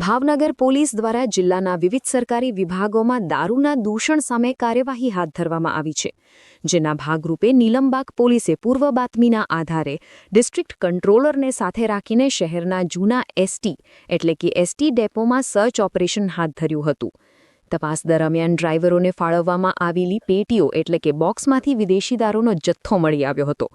Bhavnagar police દ્વારા જિલ્લાના વિવિધ સરકારી વિભાગોમાં દારૂના દૂષણ સામે કાર્યવાહી હાથ ધરવામાં આવી છે, જેના ભાગરૂપે નીલમબાગ પોલીસે પૂર્વ બાતમીના આધારે ડિસ્ટ્રિક્ટ કંટ્રોલરને સાથે રાખીને શહેરના જૂના એસટી એટલે કે એસટી ડેપોમાં સર્ચ ઓપરેશન હાથ ધર્યું હતું. તપાસ દરમિયાન ડ્રાઈવરોને ફાળવવામાં આવેલી પેટીઓ એટલે કે બોક્સમાંથી વિદેશી દારૂનો જથ્થો મળી આવ્યો હતો.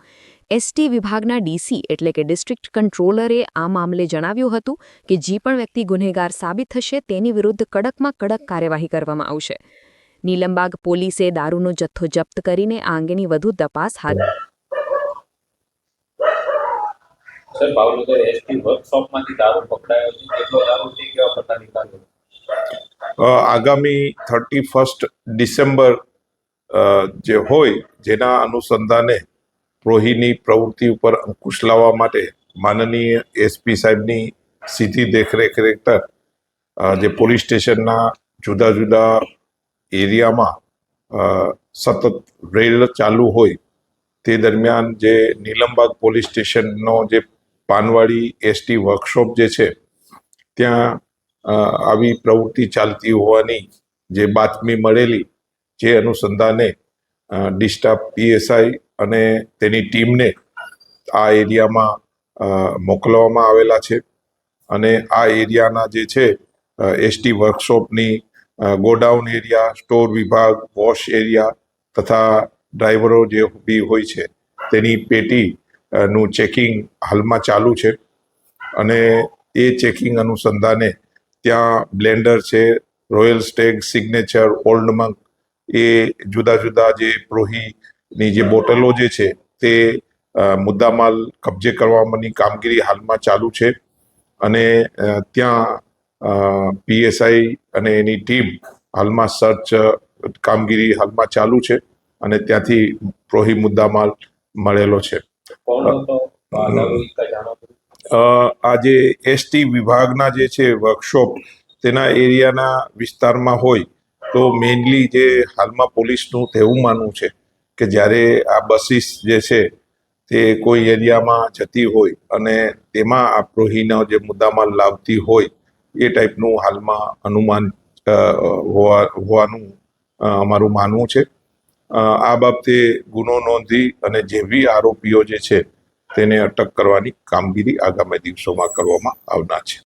એસટી વિભાગના ડીસી એટલે કે ડિસ્ટ્રિક્ટ કંટ્રોલરે આ મામલે જણાવ્યું હતું કે જે પણ વ્યક્તિ ગુનેગાર સાબિત થશે તેની વિરુદ્ધ કડકમાં કડક કાર્યવાહી કરવામાં આવશે. નીલમબાગ પોલીસે દારૂનો જથ્થો જપ્ત કરીને આ અંગેની વધુ તપાસ હાથ સર આગામી થર્ટી ફર્સ્ટ ડિસેમ્બર જે હોય જેના અનુસંધાને પ્રોહીની પ્રવૃત્તિ ઉપર અંકુશ લાવવા માટે માનનીય એસપી સાહેબની સીધી દેખરેખ હેઠળ જે પોલીસ સ્ટેશનના જુદા જુદા એરિયામાં સતત રેલ ચાલુ હોય તે દરમિયાન જે નીલમબાગ પોલીસ સ્ટેશનનો જે પાનવાડી એસટી વર્કશોપ જે છે, ત્યાં આવી પ્રવૃત્તિ ચાલતી હોવાની જે બાતમી મળેલી જે અનુસંધાને ડિસ્ટાફ પીએસઆઈ અને તેની ટીમને આ એરિયામાં મોકલવામાં આવેલા છે. અને આ એરિયાના જે છે એસટી વર્કશોપની ગોડાઉન એરિયા, સ્ટોર વિભાગ, વોશ એરિયા તથા ડ્રાઈવરો જે બી હોય છે તેની પેટી નું ચેકિંગ હાલમાં ચાલુ છે. અને એ ચેકિંગ અનુસંધાને ત્યાં બ્લેન્ડર છે Royal Stag Signature Old Monk એ જુદા જુદા જે પ્રોહીની જે બોટલો જે છે તે મુદ્દામાલ કબજે કરવાની કામગીરી હાલમાં ચાલુ છે. અને ત્યાં પીએસઆઈ અને એની ટીમ હાલમાં સર્ચ કામગીરી હાલમાં ચાલુ છે અને ત્યાંથી પ્રોહી મુદ્દામાલ મળેલો છે. કોણ હતો આ દારૂ ઈકા જાણો છો? અ, આ જે એસટી વિભાગના જે છે વર્કશોપ તેના એરિયાના વિસ્તારમાં હોય તો મેઇનલી જે હાલમાં પોલીસનું તેવું માનવું છે કે જ્યારે આ બસીસ જે છે તે કોઈ એરિયામાં જતી હોય અને તેમાં આ પ્રોહીનો જે મુદ્દામાલ લાવતી હોય એ ટાઈપનું હાલમાં અનુમાન હોવા હોવાનું અમારું માનવું છે આ બાબતે ગુનો નોંધી અને જેવી આરોપીઓ જે છે તેને અટક કરવાની કામગીરી આગામી દિવસોમાં કરવામાં આવનાર છે.